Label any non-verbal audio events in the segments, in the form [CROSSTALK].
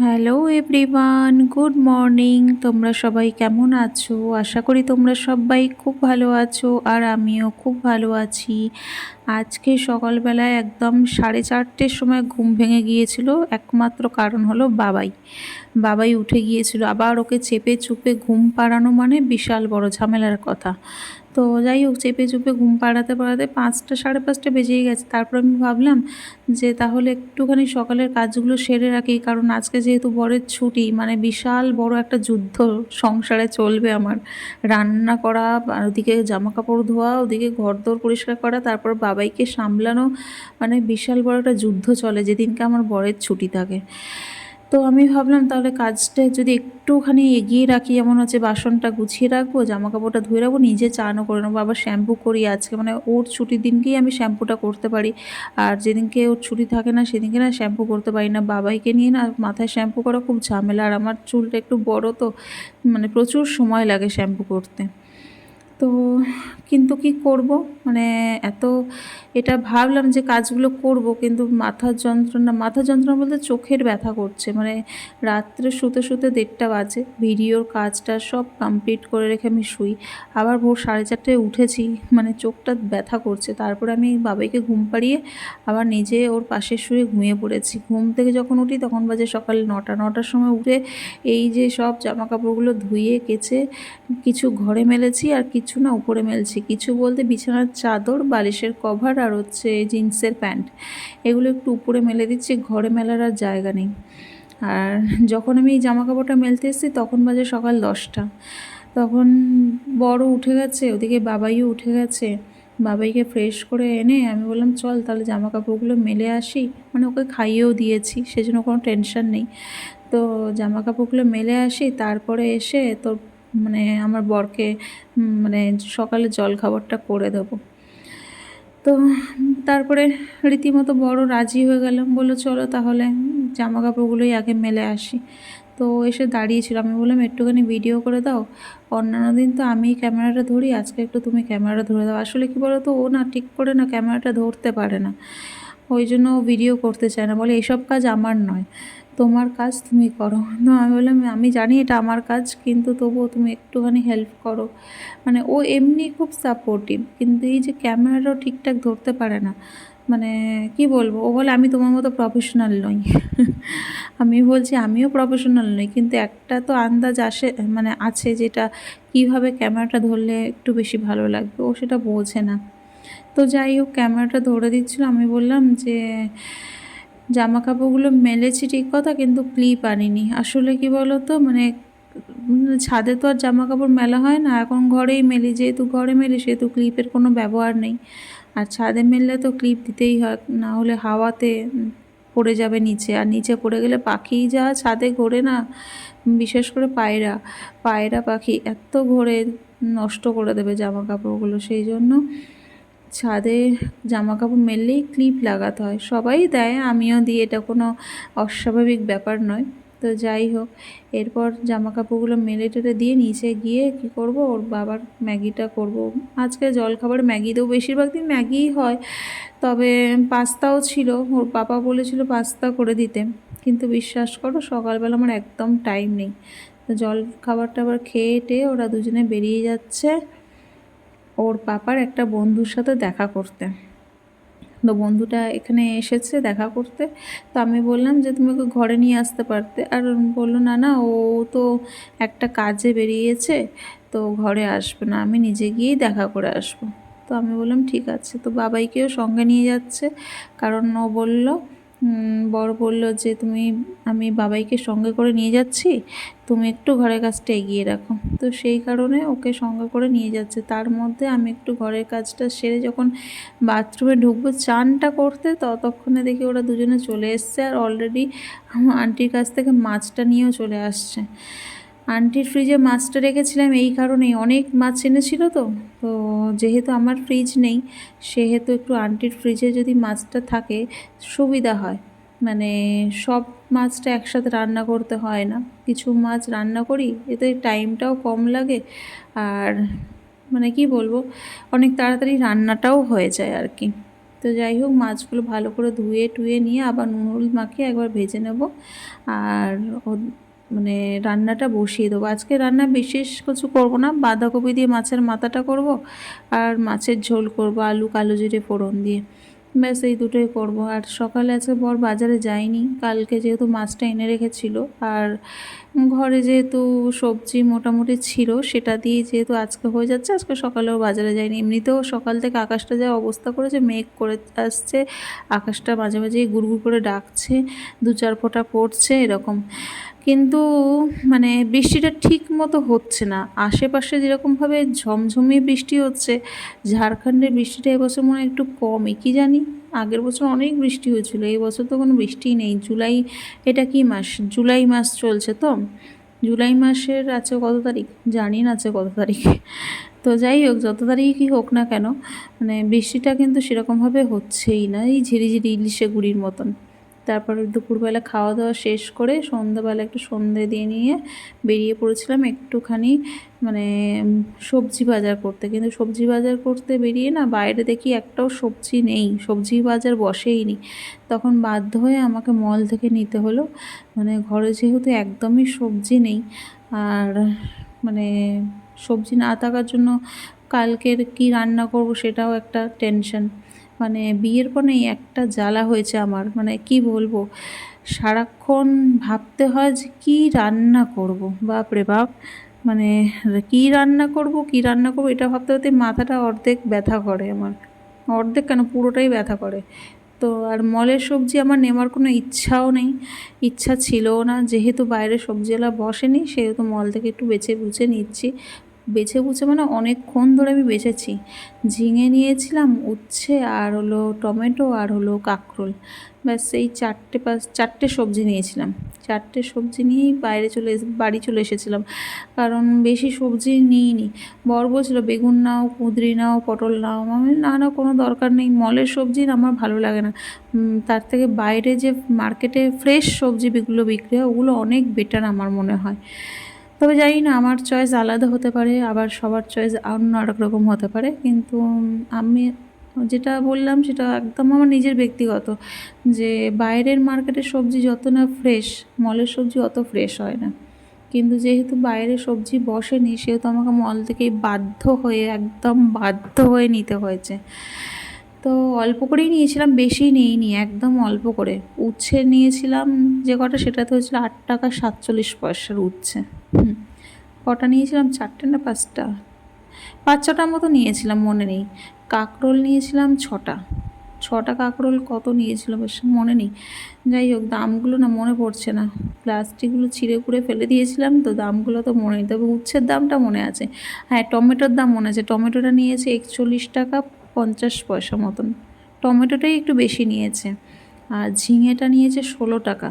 Hello everyone good morning তোমরা সবাই কেমন আছো? আশা করি তোমরা সবাই খুব ভালো আছো আর আমিও খুব ভালো আছি। আজকে সকালবেলায় একদম সাড়ে চারটের সময় ঘুম ভেঙে গিয়েছিল। একমাত্র কারণ হলো বাবাই। বাবাই উঠে গিয়েছিল। আবার ওকে চেপে চুপে ঘুম পাড়ানো মানে বিশাল বড় ঝামেলার কথা। তো যাই হোক, চেপে চুপে ঘুম পাড়াতে পাড়াতে পাঁচটা, সাড়ে পাঁচটা বেজেই গেছে। তারপর আমি ভাবলাম যে তাহলে একটুখানি সকালের কাজগুলো সেরে রাখি, কারণ আজকে যেহেতু বরের ছুটি মানে বিশাল বড় একটা যুদ্ধ সংসারে চলবে আমার। রান্না করা, আর ওদিকে জামা কাপড় ধোয়া, ওদিকে ঘর দোর পরিষ্কার করা, তারপর বাবাইকে সামলানো মানে বিশাল বড় একটা যুদ্ধ চলে, যেদিনকে আমার বরের ছুটি থাকে। তো আমি ভাবলাম তাহলে কাজটা যদি একটুখানি এগিয়ে রাখি যেমন হচ্ছে বাসনটা গুছিয়ে রাখব জামা কাপড়টা ধুয়ে রাখব, নিজে চানও করে নেব, আবার শ্যাম্পু করি আজকে। মানে ওর ছুটির দিনকেই আমি শ্যাম্পুটা করতে পারি। আর যেদিনকে ওর ছুটি থাকে না, সেদিনকে না শ্যাম্পু করতে পারি না। বাবাইকে নিয়ে না মাথায় শ্যাম্পু করা খুব ঝামেলা। আর আমার চুলটা একটু বড় তো মানে প্রচুর সময় লাগে শ্যাম্পু করতে। তো কিন্তু কি করব? মানে এত, এটা ভাবলাম যে কাজগুলো করব, কিন্তু মাথার যন্ত্রণা মাথার যন্ত্রণা বলতে চোখের ব্যথা করছে। মানে রাত্রে শুতে শুতে দেড়টা বাজে, ভিডিওর কাজটা সব কমপ্লিট করে রেখে আমি শুই। আবার ভোর সাড়ে চারটায় উঠেছি মানে চোখটা ব্যথা করছে। তারপরে আমি বাবাইকে ঘুম পাড়িয়ে আবার নিজে ওর পাশে শুয়ে ঘুমিয়ে পড়েছি। ঘুম থেকে যখন উঠি তখন বাজে সকাল নটা, নটার সময় উঠে এই যে সব জামা কাপড়গুলো ধুয়ে, কেচে কিছু ঘরে মেলেছি আর কিছু না উপরে মেলছি। কিছু বলতে বিছানার চাদর, বালিশের কভার আর হচ্ছে জিন্সের প্যান্ট। এগুলো একটু উপরে মেলে দিচ্ছি, ঘরে মেলার আর জায়গা নেই। আর যখন আমি এই জামা কাপড়টা মেলতে এসেছি, তখন বাজে সকাল দশটা। তখন বড় উঠে গেছে, ওদিকে বাবাইও উঠে গেছে। বাবাইকে ফ্রেশ করে এনে আমি বললাম, চল তাহলে জামা কাপড়গুলো মেলে আসি। মানে ওকে খাইয়েও দিয়েছি, সেজন্য কোনো টেনশন নেই। তো জামা কাপড়গুলো মেলে আসি, তারপরে এসে তোর মানে আমার বরকে মানে সকালে জল খাবারটা করে দেবো। তো তারপরে রীতিমতো বড় রাজি হয়ে গেলাম, বলল, চলো তাহলে জামা কাপড়গুলোই আগে মেলে আসি। তো এসে দাঁড়িয়েছিল। আমি বললাম, একটুখানি ভিডিও করে দাও। অন্যান্য দিন তো আমি ক্যামেরাটা ধরি, আজকে একটু তুমি ক্যামেরাটা ধরে দাও। আসলে কি বলো তো ও না ঠিক করে না ক্যামেরাটা ধরতে পারে না। ওই জন্য ও ভিডিও করতে চায় না। বলে এইসব কাজ আমার নয়। তোমার কাজ তুমি করো। তো আমি বললাম, আমি জানি এটা আমার কাজ, কিন্তু তবুও তুমি একটুখানি হেল্প করো। মানে ও এমনি খুব সাপোর্টিভ কিন্তু এই যে ক্যামেরাটাও ঠিকঠাক ধরতে পারে না মানে কি বলব? ও বলে, আমি তোমার মতো প্রফেশনাল নই। [LAUGHS] আমি বলছি, আমিও প্রফেশনাল নই, কিন্তু একটা তো আন্দাজ আসে মানে আছে যেটা কীভাবে ক্যামেরাটা ধরলে একটু বেশি ভালো লাগবে। ও সেটা বোঝে না। তো যাই হোক ক্যামেরাটা ধরে দিচ্ছিল। আমি বললাম যে জামা কাপড়গুলো মেলেছি ঠিক কথা, কিন্তু ক্লিপ আনিনি। আসলে কি বলো তো মানে ছাদে তো আর জামা কাপড় মেলা হয় না, এখন ঘরেই মেলি, যেহেতু ঘরে মেলি, সেহেতু ক্লিপের কোনো ব্যবহার নেই। আর ছাদে মেললে তো ক্লিপ দিতেই হয়, না হলে হাওয়াতে পড়ে যাবে নিচে। আর নিচে পড়ে গেলে পাখি যা ছাদে ঘোরে না, বিশেষ করে পায়রা পায়রা পাখি এত ঘোরে নষ্ট করে দেবে জামা কাপড়গুলো সেই জন্য ছাদে জামা কাপড় মেললেই ক্লিপ লাগাতে হয়। সবাই দেয়, আমিও দিই। এটা কোনো অস্বাভাবিক ব্যাপার নয়। তো যাই হোক, এরপর জামা কাপড়গুলো মেলে টেলে দিয়ে নিচে গিয়ে কি করব? ওর বাবার ম্যাগিটা করব। আজকে জলখাবার ম্যাগি দেবো। বেশিরভাগ দিন ম্যাগিই হয়। তবে পাস্তাও ছিল। ওর বাবা বলেছিল পাস্তা করে দিতে। কিন্তু বিশ্বাস করো, সকালবেলা আমার একদম টাইম নেই। তো জল খাবারটা আবার খেয়ে টেয়ে ওরা দুজনে বেরিয়ে যাচ্ছে। ওর পাপার একটা বন্ধুর সাথে দেখা করতে। তো বন্ধুটা এখানে এসেছে দেখা করতে। তো আমি বললাম যে, তুমি ওকে ঘরে নিয়ে আসতে পারতে। আর বলল, না না, ও তো একটা কাজে বেরিয়েছে, তো ঘরে আসবে না। আমি নিজে গিয়েই দেখা করে আসব। তো আমি বললাম, ঠিক আছে। তো বাবাইকেও সঙ্গে নিয়ে যাচ্ছে। কারণ ও বলল বড় বলল যে তুমি, আমি বাবাইকে সঙ্গে করে নিয়ে যাচ্ছি, তুমি একটু ঘরের কাজটা এগিয়ে রাখো। তো সেই কারণে ওকে সঙ্গে করে নিয়ে যাচ্ছে। তার মধ্যে আমি একটু ঘরের কাজটা সেরে যখন বাথরুমে ঢুকবো, চানটা করতে, ততক্ষণে দেখি ওরা দুজনে চলে এসছে। আর অলরেডি আমার আন্টির কাছ থেকে মাছটা নিয়েও চলে আসছে। আন্টির ফ্রিজে মাছটা রেখেছিলাম, এই কারণেই। অনেক মাছ এনেছিল তো তো যেহেতু আমার ফ্রিজ নেই, সেহেতু একটু আন্টির ফ্রিজে যদি মাছটা থাকে, সুবিধা হয়। মানে সব মাছটা একসাথে রান্না করতে হয় না। কিছু মাছ রান্না করি, এতে টাইমটাও কম লাগে, আর মানে কি বলব, অনেক তাড়াতাড়ি রান্নাটাও হয়ে যায় আর কি। তো যাই হোক, মাছগুলো ভালো করে ধুয়ে টুয়ে নিয়ে আবার নুন, হলুদ মাখিয়ে একবার ভেজে নেব। আর মানে রান্নাটা বসিয়ে দেবো। আজকে রান্না বিশেষ কিছু করব না, বাঁধাকপি দিয়ে মাছের মাথাটা করব আর মাছের ঝোল করব, আলু কালো জিরে ফোড়ন দিয়ে। ব্যাস, এই দুটোই করব। আর সকালে আজকে বর বাজারে যায়নি, কালকে যেহেতু মাছটা এনে রেখেছিল আর ঘরে যেহেতু সবজি মোটামুটি ছিল, সেটা দিয়ে যেহেতু আজকে হয়ে যাচ্ছে, আজকে সকালেও বাজারে যায়নি। এমনিতেও সকাল থেকে আকাশটা যা অবস্থা করেছে, মেঘ করে আসছে, আকাশটা মাঝে মাঝেই গুড়গুড় করে ডাকছে, দু চার ফোঁটা পড়ছে, এরকম। কিন্তু মানে বৃষ্টিটা ঠিক মতো হচ্ছে না। আশেপাশে যেরকমভাবে ঝমঝমিয়ে বৃষ্টি হচ্ছে ঝাড়খণ্ডের বৃষ্টিটা এবছর মনে একটু কমই। কী জানি? আগের বছর অনেক বৃষ্টি হয়েছিল এই বছর তো কোনো বৃষ্টিই নেই। জুলাই, এটা কি মাস? জুলাই মাস চলছে তো? জুলাই মাসের আছে কত তারিখ? জানি না আছে কত তারিখ। তো যাই হোক, যত তারিখই হোক না কেন মানে বৃষ্টিটা কিন্তু সেরকমভাবে হচ্ছেই না। এই ঝিরিঝিরি ইলিশে গুড়ির মতন। তারপরে দুপুরবেলা খাওয়া দাওয়া শেষ করে সন্ধ্যাবেলা একটু সন্ধে দিয়ে নিয়ে বেরিয়ে পড়েছিলাম একটুখানি মানে সবজি বাজার করতে। কিন্তু সবজি বাজার করতে বেরিয়ে না বাইরে দেখি একটাও সবজি নেই, সবজি বাজার বসেই নি তখন বাধ্য হয়ে আমাকে মল থেকে নিতে হলো। মানে ঘরে যেহেতু একদমই সবজি নেই, আর মানে সবজি না থাকার জন্য কালকের কি রান্না করব সেটাও একটা টেনশন। মানে বিয়ের পর এই একটা জ্বালা হয়েছে আমার। মানে কি বলব? সারাক্ষণ ভাবতে হয় যে কী রান্না করব? বাপরে বাপ! মানে কী রান্না করব, কী রান্না করব, এটা ভাবতে ভাবতে মাথাটা অর্ধেক ব্যথা করে আমার। অর্ধেক কেন? পুরোটাই ব্যথা করে। তো আর মলের সবজি আমার নেওয়ার কোনো ইচ্ছাও নেই। ইচ্ছা ছিলও না। যেহেতু বাইরে সবজিওয়ালা বসেনি, সেহেতু মল থেকে একটু বেছে বুঝে নিচ্ছি। বেছে বুঝে মানে অনেকক্ষণ ধরে আমি বেছেছি। ঝিঙে নিয়েছিলাম উচ্ছে আর হলো টমেটো আর হলো কাঁকরোল। ব্যাস এই চারটে পাঁচ চারটে সবজি নিয়েছিলাম। চারটে সবজি নিয়েই বাইরে চলে বাড়ি চলে এসেছিলাম। কারণ বেশি সবজি নিইনি। বর বলছিল বেগুন নাও কুঁদরি নাও পটল নাও। আমি বললাম, না না কোনো দরকার নেই। মলের সবজি আমার ভালো লাগে না। তার থেকে বাইরে যে মার্কেটে ফ্রেশ সবজিগুলো বিক্রি হয় ওগুলো অনেক বেটার আমার মনে হয়। তবে জানি না, আমার চয়েস আলাদা হতে পারে, আবার সবার চয়েস অন্য আরেক রকম হতে পারে। কিন্তু আমি যেটা বললাম, সেটা একদম আমার নিজের ব্যক্তিগত যে বাইরের মার্কেটের সবজি যত না ফ্রেশ মলের সবজি অত ফ্রেশ হয় না। কিন্তু যেহেতু বাইরে সবজি বসেনি, সেহেতু আমাকে মল থেকেই বাধ্য হয়ে, একদম বাধ্য হয়ে নিতে হয়েছে। তো অল্প করেই নিয়েছিলাম, বেশি নিইনি, একদম অল্প করে। উচ্ছে নিয়েছিলাম, যে কটা, সেটাতে হয়েছিল আট টাকা সাতচল্লিশ পয়সার উচ্ছে। কটা নিয়েছিলাম? চারটে না পাঁচটা? পাঁচ ছটার মতো নিয়েছিলাম, মনে নেই। কাঁকরোল নিয়েছিলাম ছটা। ছটা কাঁকরোল কত নিয়েছিল বেশ মনে নেই। যাই হোক, দামগুলো না মনে পড়ছে না। প্লাস্টিকগুলো ছিঁড়ে কুড়ে ফেলে দিয়েছিলাম, তো দামগুলো তো মনে নেই। তবে উচ্ছের দামটা মনে আছে। হ্যাঁ টমেটোর দাম মনে আছে। টমেটোটা নিয়েছে একচল্লিশ টাকা পঞ্চাশ পয়সা মতন। টমেটোটাই একটু বেশি নিয়েছে। আর ঝিঙেটা নিয়েছে ষোলো টাকা।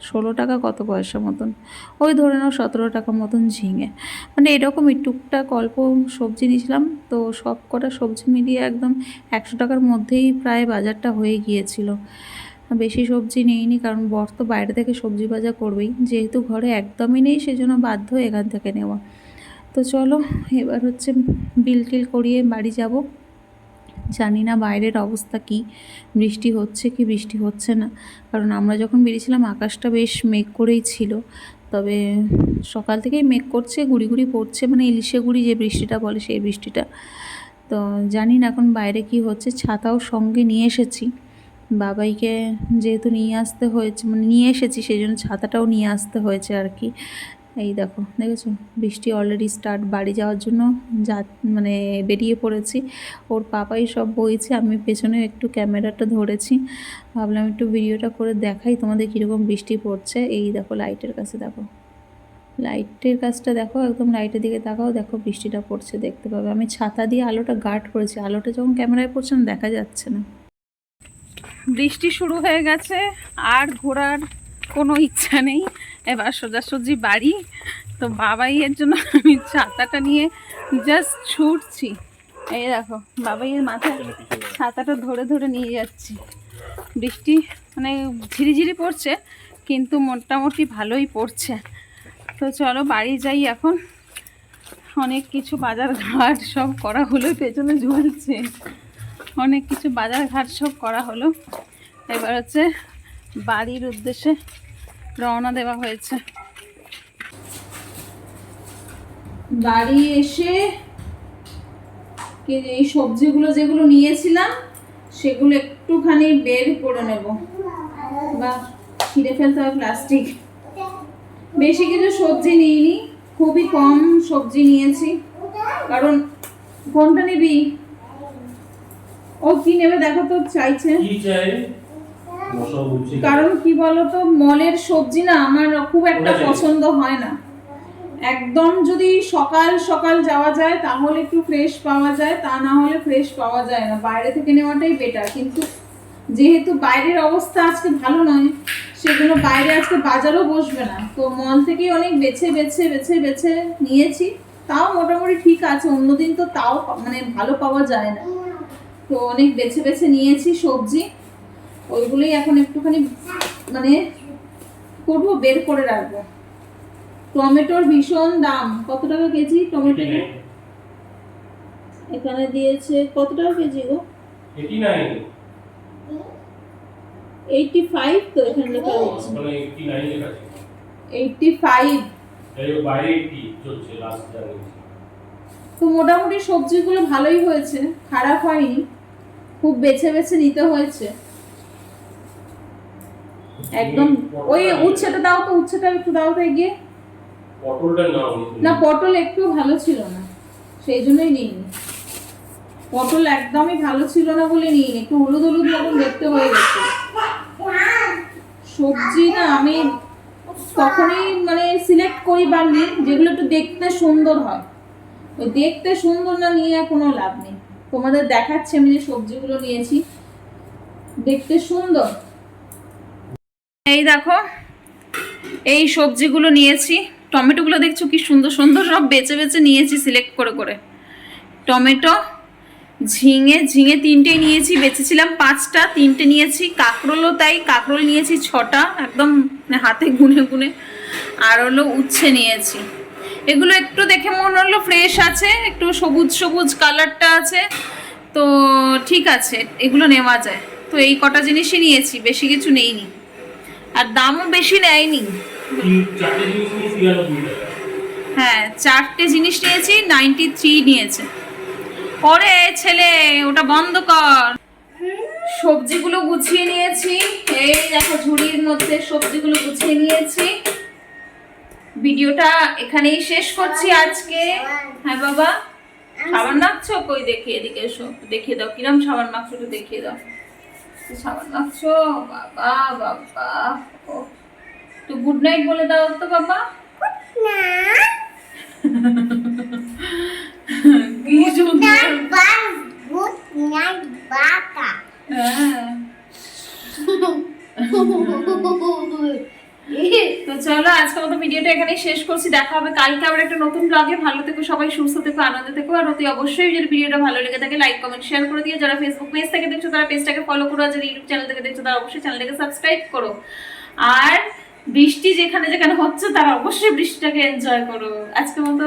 ষোলো টাকা কত পয়সা মতন? ওই ধরে নাও সতেরো টাকা মতন ঝিঙে। মানে এরকমই টুকটাক অল্প সবজি নিয়েছিলাম, তো সব কটা সবজি মিলিয়ে একদম একশো টাকার মধ্যেই প্রায় বাজারটা হয়ে গিয়েছিল। বেশি সবজি নিইনি, কারণ বর তো বাইরে থেকে সবজি বাজার করবেই। যেহেতু ঘরে একদমই নেই, সেজন্য বাধ্য এখান থেকে নেওয়া। তো চলো, এবার হচ্ছে বিল টিল করিয়ে বাড়ি যাব। জানি না বাইরের অবস্থা কি, বৃষ্টি হচ্ছে কি, বৃষ্টি হচ্ছে না। কারণ আমরা যখন বেরিয়েছিলাম, আকাশটা বেশ মেঘ করেই ছিল। তবে সকাল থেকেই মেঘ করছে, গুড়ি গুড়ি পড়ছে মানে ইলিশে গুড়ি যে বৃষ্টিটা বলে সেই বৃষ্টিটা। তো জানি না এখন বাইরে কি হচ্ছে, ছাতাও সঙ্গে নিয়ে এসেছি। বাবাইকে যেহেতু নিয়ে আসতে হয়েছে মানে নিয়ে এসেছি, সেই জন্য ছাতাটাও নিয়ে আসতে হয়েছে আর কি। এই দেখো, দেখেছ? বৃষ্টি অলরেডি স্টার্ট বাড়ি যাওয়ার জন্য যা মানে বেরিয়ে পড়েছি। ওর পাপাই সব বইছে, আমি পেছনে একটু ক্যামেরাটা ধরেছি। ভাবলাম একটু ভিডিওটা করে দেখাই তোমাদের কীরকম বৃষ্টি পড়ছে। এই দেখো লাইটের কাছে দেখো। লাইটের কাজটা দেখো, একদম লাইটের দিকে তাকাও, দেখো বৃষ্টিটা পড়ছে, দেখতে পাবে। আমি ছাতা দিয়ে আলোটা গার্ড করেছি, আলোটা যখন ক্যামেরায় পড়ছে না, দেখা যাচ্ছে না। বৃষ্টি শুরু হয়ে গেছে, আর ঘোরার কোনো ইচ্ছা নেই। এবার সোজাসুজি বাড়ি। তো বাবাইয়ের জন্য আমি ছাতাটা নিয়ে জাস্ট ছুটছি। এই দেখো, বাবাইয়ের মাথায় ছাতাটা ধরে ধরে নিয়ে যাচ্ছি। বৃষ্টি মানে ঝিরিঝিরি পড়ছে, কিন্তু মোটামুটি ভালোই পড়ছে। তো চলো বাড়ি যাই এখন। অনেক কিছু বাজার ঘাট সব করা হলো, পেছনে ঝুলছে। অনেক কিছু বাজার ঘাট সব করা হলো। এবার হচ্ছে বাড়ির উদ্দেশ্যে রওনা দেওয়া হয়েছে। বাড়ি এসে এই সবজিগুলো যেগুলো নিয়েছিলাম সেগুলো একটুখানি বের করে নেব। বা ছিঁড়ে ফেলতে হবে প্লাস্টিক। বেশি কিছু সবজি নিইনি খুবই কম সবজি নিয়েছি। কারণ কোনটা নিবি? ও কি নেবে দেখো তো চাইছে। কি চাই? কারণ কি বলতো মলের সবজি না আমার খুব একটা পছন্দ হয় না। একদম যদি সকাল সকাল যাওয়া যায় তাহলে একটু ফ্রেশ পাওয়া যায় তা না হলে ফ্রেশ পাওয়া যায় না। বাইরে থেকে নেওয়াটাই বেটার কিন্তু যেহেতু বাইরের অবস্থা আজকে ভালো নয় সেজন্য বাইরে আজকে বাজারও বসবে না। তো মল থেকেই অনেক বেছে বেছে বেছে বেছে নিয়েছি। তাও মোটামুটি ঠিক আছে অন্যদিন তো তাও মানে ভালো পাওয়া যায় না। তো অনেক বেছে বেছে নিয়েছি সবজি। ওইগুলোই এখন একটুখানি মানে করব বের করে রাখব। টমেটোর ভীষণ দাম। কত টাকা কেজি টমেটো এখানে দিয়েছে কত টাকা কেজি গো? এইটটি ফাইভ তো এখানে লেখা আছে এইটটি ফাইভ তো মোটামুটি সবজিগুলো ভালোই হয়েছে খারাপ হয়নি খুব বেছে বেছে নিতে হয়েছে। একদম। ওই উচ্ছেটা দাও তো উচ্ছেটা একটু দাও তো এগিয়ে। পটলটা নাও। না পটল একটু ভালো ছিল না সেই জন্যই নিইনি। পটল একদমই ভালো ছিল না বলে নিইনি একটু হলুদ হলুদ মতন দেখতে হয়ে গেছে। সবজি না আমি তখনই মানে সিলেক্ট করি বা নিই যেগুলো একটু দেখতে সুন্দর হয়। ওই দেখতে সুন্দর না নিয়ে কোনো লাভ নেই। তোমাদের দেখাচ্ছে আমি যে সবজিগুলো নিয়েছি। দেখতে সুন্দর। এই দেখো, এই সবজিগুলো নিয়েছি। টমেটোগুলো দেখছ কি সুন্দর সুন্দর সব বেছে বেছে নিয়েছি সিলেক্ট করে করে। টমেটো, ঝিঙে ঝিঙে তিনটে নিয়েছি, বেছেছিলাম পাঁচটা, তিনটে নিয়েছি, কাঁকরোলও তাই, কাঁকরোল নিয়েছি ছটা, একদম হাতে গুনে গুনে। আর হলো উচ্ছে নিয়েছি। এগুলো একটু দেখে মনে হলো ফ্রেশ আছে, একটু সবুজ সবুজ কালারটা আছে। তো ঠিক আছে, এগুলো নেওয়া যায়। তো এই কটা জিনিসই নিয়েছি, বেশি কিছু নেই নেইনি। আর দামও বেশি নেয়নি। হ্যাঁ চারটে জিনিস নিয়েছি নাইনটি থ্রি নিয়েছে। পরে ছেলে ওটা বন্ধ কর। সবজিগুলো গুছিয়ে নিয়েছি। এই দেখো ঝুড়ির মধ্যে সবজিগুলো গুছিয়ে নিয়েছি। ভিডিওটা এখানেই শেষ করছি আজকে। হ্যাঁ বাবা? সাবান মাখছো? কই দেখি এদিকে এসো। দেখিয়ে দাও। কিরম সাবান মাখছো দেখিয়ে দাও। সাবান মাখছো বাবা। বাবা তো গুড নাইট বলে দাও তো বাবা। কি সুন্দর। হ্যাঁ। [LAUGHS] তো চলো আজকের মতো ভিডিওটা এখানেই শেষ করছি। দেখা হবে কালকে আবার একটা নতুন ব্লগে ভালো থেকো সবাই সুস্থ থেকো আনন্দ থেকো। আর অতি অবশ্যই যদি ভিডিওটা ভালো লেগে থাকে লাইক কমেন্ট শেয়ার করে দিও। যারা ফেসবুক পেজ থেকে দেখছ তারা পেজটাকে ফলো করো। আর যারা ইউটিউব চ্যানেল থেকে দেখছ তারা অবশ্যই চ্যানেলটাকে সাবস্ক্রাইব করো। আর বৃষ্টি যেখানে যেখানে হচ্ছে তারা অবশ্যই বৃষ্টিটাকে এনজয় করো। আজকের মতো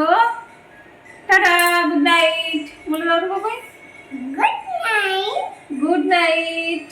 টাটা গুড নাইট বলে দাও বাবাই। Good night